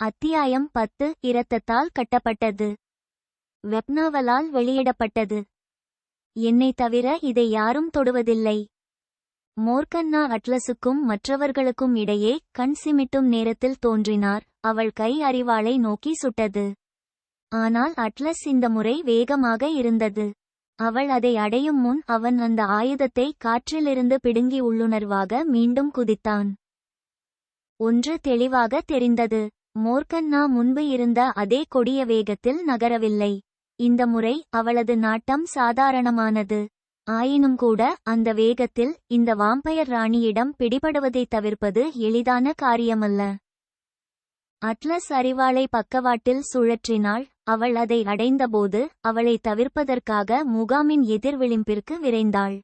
அத்தியாயம் பத்து. இரத்தத்தால் கட்டப்பட்டது. வெப்னாவலால் வெளியிடப்பட்டது. என்னை தவிர இதை யாரும் தொடுவதில்லை. மோர்கன்னா அட்லஸுக்கும் மற்றவர்களுக்கும் இடையே கண் சிமிட்டும் நேரத்தில் தோன்றினார். அவள் கை அறிவாளை நோக்கி சுட்டது. ஆனால் அட்லஸ் இந்த முறை வேகமாக இருந்தது. அவள் அதை அடையும் முன் அவன் அந்த ஆயுதத்தை காற்றிலிருந்து பிடுங்கி உள்ளுணர்வாக மீண்டும் குதித்தான். ஒன்று தெளிவாக தெரிந்தது. மோர்கன்னா முன்பு இருந்த அதே கொடிய வேகத்தில் நகரவில்லை. இந்த முறை அவளது நாட்டம் சாதாரணமானது. ஆயினும் கூட அந்த வேகத்தில் இந்த வாம்பயர் ராணியிடம் பிடிபடுவதைத் தவிர்ப்பது எளிதான காரியமல்ல. அட்லஸ் அறிவாளை பக்கவாட்டில் சுழற்றினாள். அவள் அதை அடைந்தபோது அவளை தவிர்ப்பதற்காக முகாமின் எதிர்விளிம்பிற்கு விரைந்தாள்.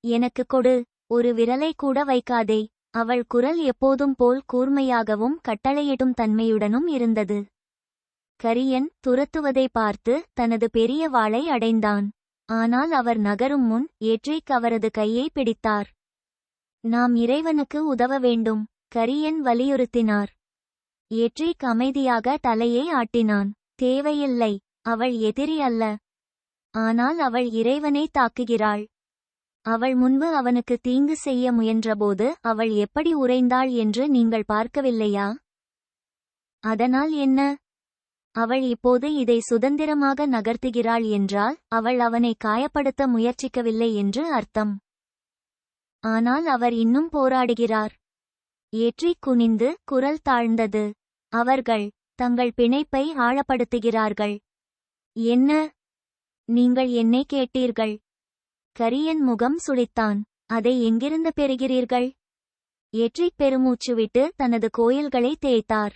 எனக்கு கொடு ஒரு விரலை கூட வைக்காதே. அவள் குரல் எப்போதும் போல் கூர்மையாகவும் கட்டளையிடும் தன்மையுடனும் இருந்தது. கரியன் துரத்துவதை பார்த்து தனது பெரிய வாளை அடைந்தான். ஆனால் அவர் நகரும் முன் ஏற்றிக் அவரது கையை பிடித்தார். நாம் இறைவனுக்கு உதவ வேண்டும் கரியன் வலியுறுத்தினார். ஏற்றிக் அமைதியாக தலையை ஆட்டினான். தேவையில்லை அவள் எதிரி அல்ல. ஆனால் அவள் இறைவனை தாக்குகிறாள். அவள் முன்பு அவனுக்கு தீங்கு செய்ய முயன்றபோது அவள் எப்படி உறைந்தாள் என்று நீங்கள் பார்க்கவில்லையா? அதனால் என்ன? அவள் இப்போது இதை சுதந்திரமாக நகர்த்துகிறாள் என்றால் அவள் அவனை காயப்படுத்த முயற்சிக்கவில்லை என்று அர்த்தம். ஆனால் அவர் இன்னும் போராடுகிறார். ஏற்றிக் குனிந்து குரல் தாழ்ந்தது. அவர்கள் தங்கள் பிணைப்பை ஆழப்படுத்துகிறார்கள். என்ன? நீங்கள் என்னை கேட்டீர்கள். கரியன் முகம் சுளித்தான் அதை எங்கிருந்து பெறுகிறீர்கள்? ஏற்றிக் பெருமூச்சு விட்டு தனது கோயில்களை தேய்த்தார்.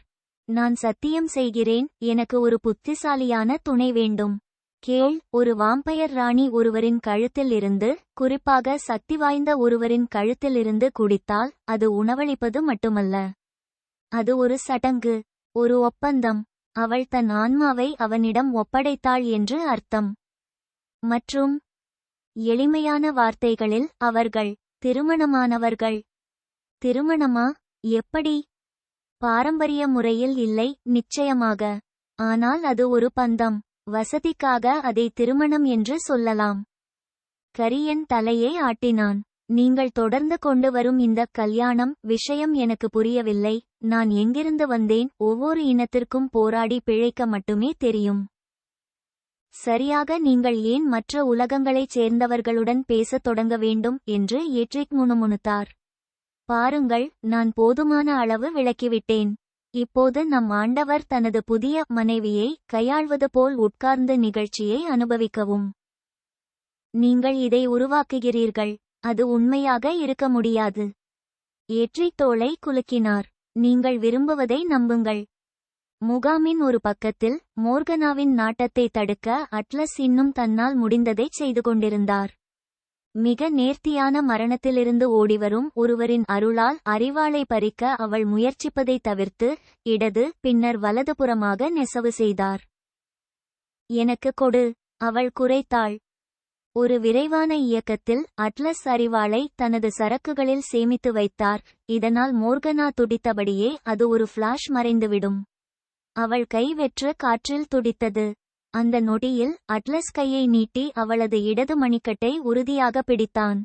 நான் சத்தியம் செய்கிறேன். எனக்கு ஒரு புத்திசாலியான துணை வேண்டும். கேள். ஒரு வாம்பயர் ராணி ஒருவரின் கழுத்தில் இருந்து குறிப்பாக சக்தி வாய்ந்த ஒருவரின் கழுத்தில் இருந்து குடித்தால் அது உணவளிப்பது மட்டுமல்ல. அது ஒரு சடங்கு. ஒரு ஒப்பந்தம். அவள் தன் ஆன்மாவை அவனிடம் ஒப்படைத்தாள் என்று அர்த்தம். மற்றும் எளிமையான வார்த்தைகளில் அவர்கள் திருமணமானவர்கள். திருமணமா? எப்படி? பாரம்பரிய முறையில் இல்லை நிச்சயமாக. ஆனால் அது ஒரு பந்தம். வசதிக்காக அதை திருமணம் என்று சொல்லலாம். கரியன் தலையை ஆட்டினான். நீங்கள் தொடர்ந்து கொண்டு வரும் இந்த கல்யாணம் விஷயம் எனக்கு புரியவில்லை. நான் எங்கிருந்து வந்தேன்? ஒவ்வொரு இனத்திற்கும் போராடி பிழைக்க மட்டுமே தெரியும். சரியாக நீங்கள் ஏன் மற்ற உலகங்களைச் சேர்ந்தவர்களுடன் பேசத் தொடங்க வேண்டும் என்று ஏற்றிக் முணுமுணுத்தார். பாருங்கள் நான் போதுமான அளவு விளக்கிவிட்டேன். இப்போது நம் ஆண்டவர் தனது புதிய மனைவியை கையாள்வது போல் உட்கார்ந்து நிகழ்ச்சியை அனுபவிக்கவும். நீங்கள் இதை உருவாக்குகிறீர்கள் அது உண்மையாக இருக்க முடியாது. ஏற்றித் தோளை குலுக்கினார். நீங்கள் விரும்புவதை நம்புங்கள். முகாமின் ஒரு பக்கத்தில் மோர்கனாவின் நாட்டத்தை தடுக்க அட்லஸ் இன்னும் தன்னால் முடிந்ததைச் செய்து கொண்டிருந்தார். மிக நேர்த்தியான மரணத்திலிருந்து ஓடிவரும் ஒருவரின் அருளால் அறிவாளை பறிக்க அவள் முயற்சிப்பதை தவிர்த்து இடது பின்னர் வலதுபுறமாக நெசவு செய்தார். எனக்கு கொடு அவள் குறைத்தாள். ஒரு விரைவான இயக்கத்தில் அட்லஸ் அறிவாளை தனது சரக்குகளில் சேமித்து வைத்தார். இதனால் மோர்கனா துடித்தபடியே அது ஒரு ஃபிளாஷ் மறைந்துவிடும். அவள் கை வெற்று காற்றில் துடித்தது. அந்த நொடியில் அட்லஸ் கையை நீட்டி அவளது இடது மணிக்கட்டை உறுதியாக பிடித்தான்.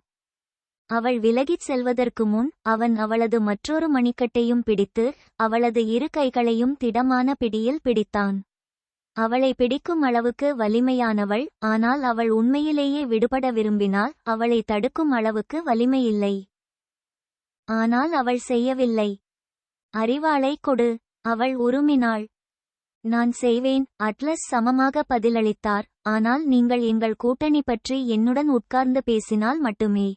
அவள் விலகிச் செல்வதற்கு முன் அவன் அவளது மற்றொரு மணிக்கட்டையும் பிடித்து அவளது இரு கைகளையும் திடமான பிடியில் பிடித்தான். அவளை பிடிக்கும் அளவுக்கு வலிமையானவள் ஆனால் அவள் உண்மையிலேயே விடுபட விரும்பினால் அவளை தடுக்கும் அளவுக்கு வலிமையில்லை. ஆனால் அவள் செய்யவில்லை. அறிவாளை கொடு அவள் உருமினாள். நான் செய்வேன். அட்லஸ் சமமாக பதிலளித்தார். ஆனால் நீங்கள் எங்கள் கூட்டணி பற்றி என்னுடன் உட்கார்ந்து பேசினால் மட்டுமே.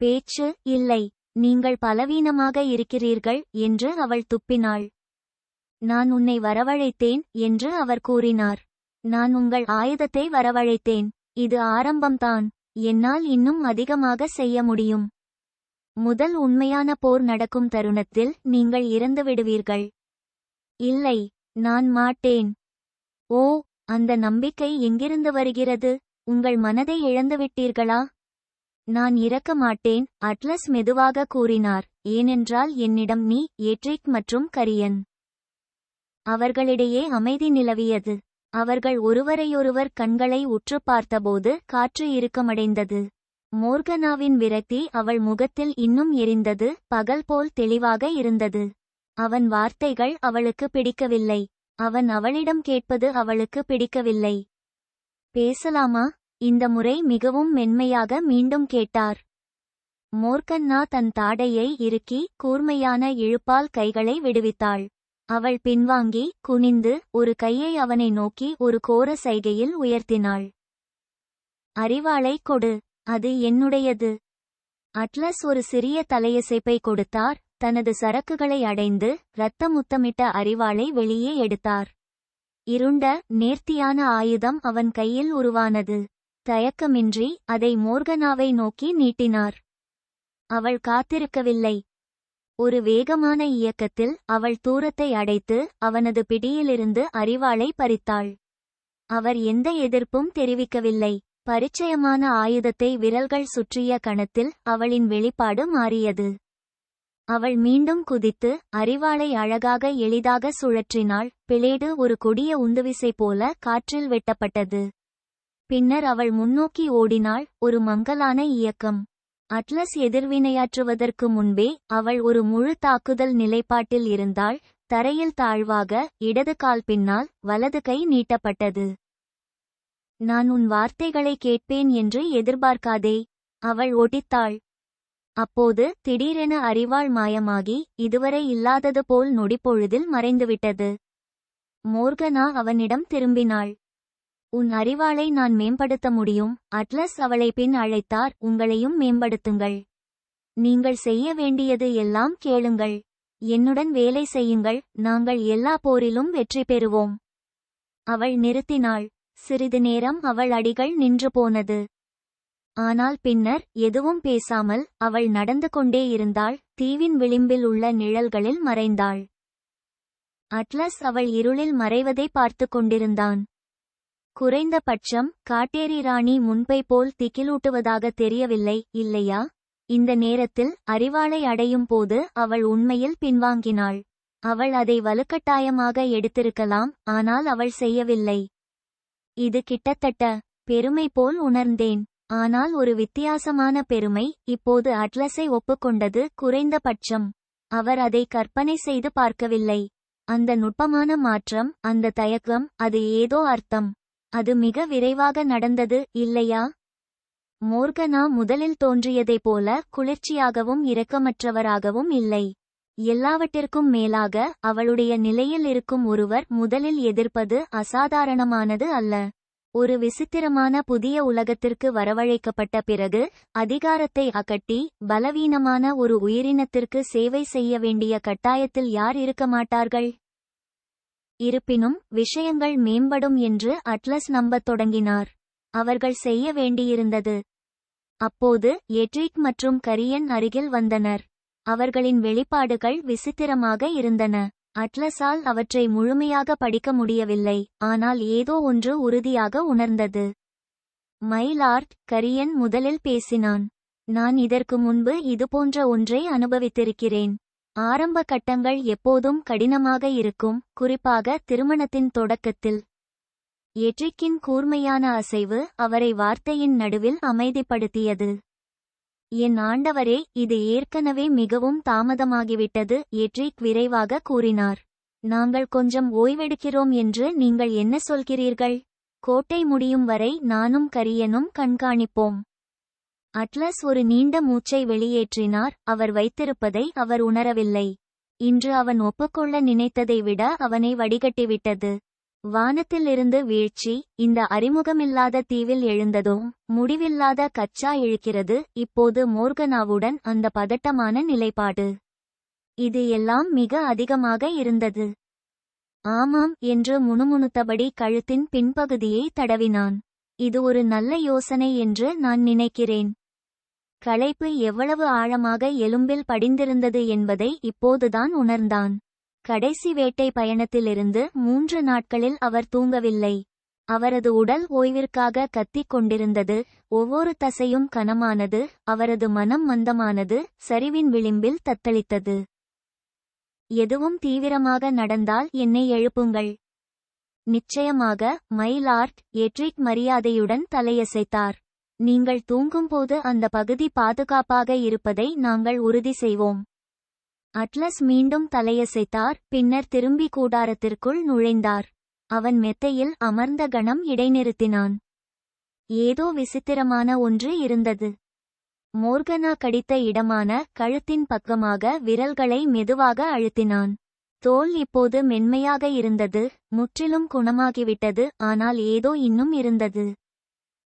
பேச்சு இல்லை. நீங்கள் பலவீனமாக இருக்கிறீர்கள் என்று அவள் துப்பினாள். நான் உன்னை வரவழைத்தேன் என்று அவர் கூறினார். நான் உங்கள் ஆயுதத்தை வரவழைத்தேன். இது ஆரம்பம்தான். என்னால் இன்னும் அதிகமாக செய்ய முடியும். முதல் உண்மையான போர் நடக்கும் தருணத்தில் நீங்கள் இறந்து விடுவீர்கள் இல்லை. நான் மாட்டேன். ஓ அந்த நம்பிக்கை எங்கிருந்து வருகிறது? உங்கள் மனதை இழந்துவிட்டீர்களா? நான் இறக்க மாட்டேன் அட்லஸ் மெதுவாக கூறினார். ஏனென்றால் என்னிடம் நீ ஏட்ரிக் மற்றும் கரியன். அவர்களிடையே அமைதி நிலவியது. அவர்கள் ஒருவரையொருவர் கண்களை உற்று பார்த்தபோது காற்று இறுக்கமடைந்தது. மோர்கனாவின் விரக்தி அவள் முகத்தில் இன்னும் எரிந்தது பகல் போல் தெளிவாக இருந்தது. அவன் வார்த்தைகள் அவளுக்கு பிடிக்கவில்லை. அவன் அவளிடம் கேட்பது அவளுக்கு பிடிக்கவில்லை. பேசலாமா? இந்த முறை மிகவும் மென்மையாக மீண்டும் கேட்டார். மோர்கன்னா தன் தாடையை இறுக்கி கூர்மையான இழுப்பால் கைகளை விடுவித்தாள். அவள் பின்வாங்கி குனிந்து ஒரு கையை அவனை நோக்கி ஒரு கோர சைகையில் உயர்த்தினாள். அறிவாளை கொடு. அது என்னுடையது. அட்லஸ் ஒரு சிறிய தலையசைப்பை கொடுத்தார். தனது சரக்குகளை அடைந்து இரத்த முத்தமிட்ட அறிவாளை வெளியே எடுத்தார். இருண்ட நேர்த்தியான ஆயுதம் அவன் கையில் உருவானது. தயக்கமின்றி அதை மோர்கனாவை நோக்கி நீட்டினார். அவள் காத்திருக்கவில்லை. ஒரு வேகமான இயக்கத்தில் அவள் தூரத்தை அடைத்து அவனது பிடியிலிருந்து அறிவாளை பறித்தாள். அவர் எந்த எதிர்ப்பும் தெரிவிக்கவில்லை. பரிச்சயமான ஆயுதத்தை விரல்கள் சுற்றிய கணத்தில் அவளின் வெளிப்பாடு மாறியது. அவள் மீண்டும் குதித்து அறிவாளை அழகாக எளிதாக சுழற்றினாள். பிளேடு ஒரு கொடிய உந்துவிசை போல காற்றில் வெட்டப்பட்டது. பின்னர் அவள் முன்னோக்கி ஓடினாள். ஒரு மங்கலான இயக்கம். அட்லஸ் எதிர்வினையாற்றுவதற்கு முன்பே அவள் ஒரு முழு தாக்குதல் நிலைப்பாட்டில் இருந்தாள். தரையில் தாழ்வாக இடது கால் பின்னால் வலது கை நீட்டப்பட்டது. நான் உன் வார்த்தைகளை கேட்பேன் என்று எதிர்பார்க்காதே அவள் ஒடித்தாள். அப்போது திடீரென அறிவாள் மாயமாகி இதுவரை இல்லாதது போல் நொடிப்பொழுதில் மறைந்துவிட்டது. மோர்கனா அவனிடம் திரும்பினாள். உன் அறிவாளை நான் மேம்படுத்த முடியும். அட்லஸ் அவளை பின் அழைத்தார். உங்களையும் மேம்படுத்துங்கள். நீங்கள் செய்ய வேண்டியது எல்லாம் கேளுங்கள். என்னுடன் வேலை செய்யுங்கள். நாங்கள் எல்லா போரிலும் வெற்றி பெறுவோம். அவள் நிறுத்தினாள். சிறிது நேரம் அவள் அடிகள் நின்று போனது. ஆனால் பின்னர் எதுவும் பேசாமல் அவள் நடந்து கொண்டே இருந்தாள். தீவின் விளிம்பில் உள்ள நிழல்களில் மறைந்தாள். அட்லஸ் அவள் இருளில் மறைவதை பார்த்து கொண்டிருந்தான். குறைந்தபட்சம் காட்டேரி ராணி முன்பை போல் திகிலூட்டுவதாக தெரியவில்லை இல்லையா? இந்த நேரத்தில் அறிவாளை அடையும் போது அவள் உண்மையில் பின்வாங்கினாள். அவள் அதை வலுக்கட்டாயமாக எடுத்திருக்கலாம் ஆனால் அவள் செய்யவில்லை. இது கிட்டத்தட்ட பெருமை போல் உணர்ந்தேன். ஆனால் ஒரு வித்தியாசமான பெருமை இப்போது அட்லஸை ஒப்புக்கொண்டது குறைந்தபட்சம். அவர் அதை கற்பனை செய்து பார்க்கவில்லை. அந்த நுட்பமான மாற்றம் அந்த தயக்கம் அது ஏதோ அர்த்தம். அது மிக விரைவாக நடந்தது இல்லையா? மோர்கனா முதலில் தோன்றியதைப் போல குளிர்ச்சியாகவும் இரக்கமற்றவராகவும் இல்லை. எல்லாவற்றிற்கும் மேலாக அவளுடைய நிலையில் இருக்கும் ஒருவர் முதலில் எதிர்ப்பது அசாதாரணமானது அல்ல. ஒரு விசித்திரமான புதிய உலகத்திற்கு வரவழைக்கப்பட்ட பிறகு அதிகாரத்தை அகட்டி பலவீனமான ஒரு உயிரினத்திற்கு சேவை செய்ய வேண்டிய கட்டாயத்தில் யார் இருக்க மாட்டார்கள்? இருப்பினும் விஷயங்கள் மேம்படும் என்று அட்லஸ் நம்பத் தொடங்கினார். அவர்கள் செய்ய வேண்டியிருந்தது. அப்போது எட்ரிக் மற்றும் கரியன் அருகில் வந்தனர். அவர்களின் வெளிப்பாடுகள் விசித்திரமாக இருந்தன. அட்லஸால் அவற்றை முழுமையாக படிக்க முடியவில்லை ஆனால் ஏதோ ஒன்று உறுதியாக உணர்ந்தது. மைலார்ட் கரியன் முதலில் பேசினான் நான் இதற்கு முன்பு இதுபோன்ற ஒன்றை அனுபவித்திருக்கிறேன். ஆரம்ப கட்டங்கள் எப்போதும் கடினமாக இருக்கும் குறிப்பாக திருமணத்தின் தொடக்கத்தில். எட்ரிக்கின் கூர்மையான அசைவு அவரை வார்த்தையின் நடுவில் அமைதிப்படுத்தியது. என் ஆண்டவரே இது ஏற்கனவே மிகவும் தாமதமாகிவிட்டது எட்ரிக் விரைவாக கூறினார். நாங்கள் கொஞ்சம் ஓய்வெடுக்கிறோம் என்று நீங்கள் என்ன சொல்கிறீர்கள்? கோட்டை முடியும் வரை நானும் கரியனும் கண்காணிப்போம். அட்லஸ் ஒரு நீண்ட மூச்சை வெளியேற்றினார் அவர் வைத்திருப்பதை அவர் உணரவில்லை. இன்று அவன் ஒப்புக்கொள்ள நினைத்ததை விட அவனை வடிகட்டிவிட்டது. வானத்திலிருந்து வீழ்ச்சி இந்த அறிமுகமில்லாத தீவில் எழுந்ததும் முடிவில்லாத கச்சா இழுக்கிறது இப்போது மோர்கனாவுடன் அந்த பதட்டமான நிலைப்பாடு. இது எல்லாம் மிக அதிகமாக இருந்தது. ஆமாம் என்று முணுமுணுத்தபடி கழுத்தின் பின்பகுதியை தடவினான். இது ஒரு நல்ல யோசனை என்று நான் நினைக்கிறேன். களைப்பு எவ்வளவு ஆழமாக எலும்பில் படிந்திருந்தது என்பதை இப்போதுதான் உணர்ந்தான். கடைசி வேட்டை பயணத்திலிருந்து மூன்று நாட்களில் அவர் தூங்கவில்லை. அவரது உடல் ஓய்விற்காக கத்திக் கொண்டிருந்தது. ஒவ்வொரு தசையும் கனமானது. அவரது மனம் மந்தமானது. சரிவின் விளிம்பில் தத்தளித்தது. எதுவும் தீவிரமாக நடந்தால் என்னை எழுப்புங்கள். நிச்சயமாக மைலார்ட் எட்ரிக் மரியாதையுடன் தலையசைத்தார். நீங்கள் தூங்கும்போது அந்த பகுதி பாதுகாப்பாக இருப்பதை நாங்கள் உறுதி செய்வோம். அட்லஸ் மீண்டும் தலையசைத்தார் பின்னர் திரும்பி கூடாரத்திற்குள் நுழைந்தார். அவன் மெத்தையில் அமர்ந்த கணம் இடைநிறுத்தினான். ஏதோ விசித்திரமான ஒன்று இருந்தது. மோர்கனா கடித்த இடமான கழுத்தின் பக்கமாக விரல்களை மெதுவாக அழுத்தினான். தோல் இப்போது மென்மையாக இருந்தது முற்றிலும் குணமாகிவிட்டது ஆனால் ஏதோ இன்னும் இருந்தது.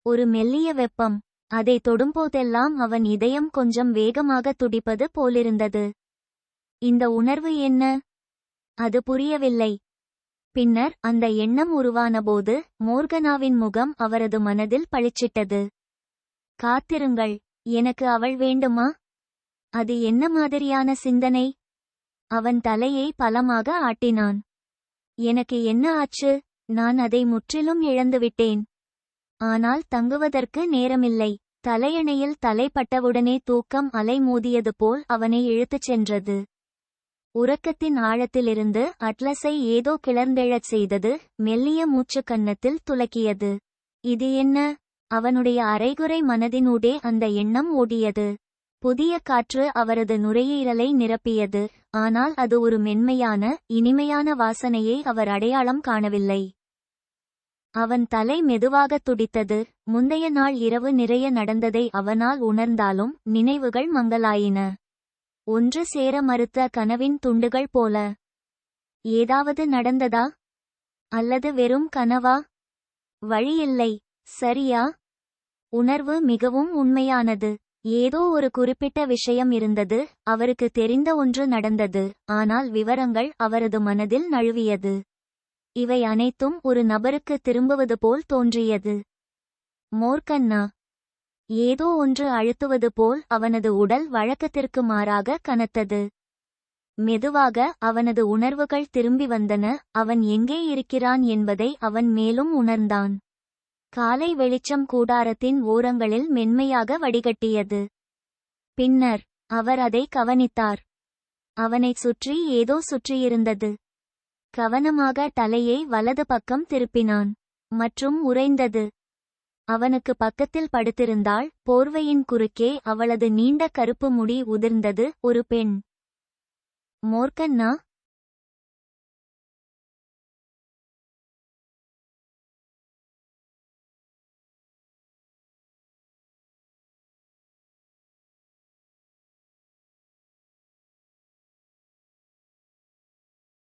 ஒரு மெல்லிய வெப்பம். அதை தொடும்போதெல்லாம் அவன் இதயம் கொஞ்சம் வேகமாக துடிப்பது போலிருந்தது. இந்த உணர்வு என்ன? அது புரியவில்லை. பின்னர் அந்த எண்ணம் உருவானபோது மோர்கனாவின் முகம் அவரது மனதில் பளிச்சிட்டது. காத்திருங்கள். எனக்கு அவள் வேண்டுமா? அது என்ன மாதிரியான சிந்தனை? அவன் தலையை பலமாக ஆட்டினான். எனக்கு என்ன ஆச்சு? நான் அதை முற்றிலும் இழந்துவிட்டேன். ஆனால் தங்குவதற்கு நேரமில்லை. தலையணையில் தலைப்பட்டவுடனே தூக்கம் அலை மோதியது போல் அவனை இழுத்துச் சென்றது. உறக்கத்தின் ஆழத்திலிருந்து அட்லஸை ஏதோ கிளர்ந்தெழச் செய்தது மெல்லிய மூச்சு கன்னத்தில் துலக்கியது. இது என்ன? அவனுடைய அரைகுறை மனதினூடே அந்த எண்ணம் ஓடியது. புதிய காற்று அவரது நுரையீரலை நிரப்பியது. ஆனால் அது ஒரு மென்மையான இனிமையான வாசனையை அவர் அடையாளம் காணவில்லை. அவன் தலை மெதுவாக துடித்தது. முந்தைய நாள் இரவு நிறைய நடந்ததை அவனால் உணர்ந்தாலும் நினைவுகள் மங்கலாயின. ஒன்று சேர மறுத்த கனவின் துண்டுகள் போல. ஏதாவது நடந்ததா? அல்லது வெறும் கனவா? வழியில்லை. சரியா? உணர்வு மிகவும் உண்மையானது. ஏதோ ஒரு குறிப்பிட்ட விஷயம் இருந்தது. அவருக்கு தெரிந்த ஒன்று நடந்தது. ஆனால் விவரங்கள் அவரது மனதில் நழுவியது. இவை அனைத்தும் ஒரு நபருக்கு திரும்புவது போல் தோன்றியது. மோர்கண்ணா ஏதோ ஒன்று அழுத்துவது போல் அவனது உடல் வழக்கத்திற்கு மாறாக கனத்தது. மெதுவாக அவனது உணர்வுகள் திரும்பி வந்தன. அவன் எங்கே இருக்கிறான் என்பதை அவன் மேலும் உணர்ந்தான். காலை வெளிச்சம் கூடாரத்தின் ஓரங்களில் மென்மையாக வடிகட்டியது. பின்னர் அவர் அதை கவனித்தார். அவனைச் சுற்றி ஏதோ சுற்றியிருந்தது. கவனமாக தலையை வலது பக்கம் திருப்பினான். மற்றும் உறைந்தது. அவனுக்கு பக்கத்தில் படுத்திருந்தாள். போர்வையின் குறுக்கே அவளது நீண்ட கருப்பு முடி உதிர்ந்தது. ஒரு பெண். மோர்கன்னா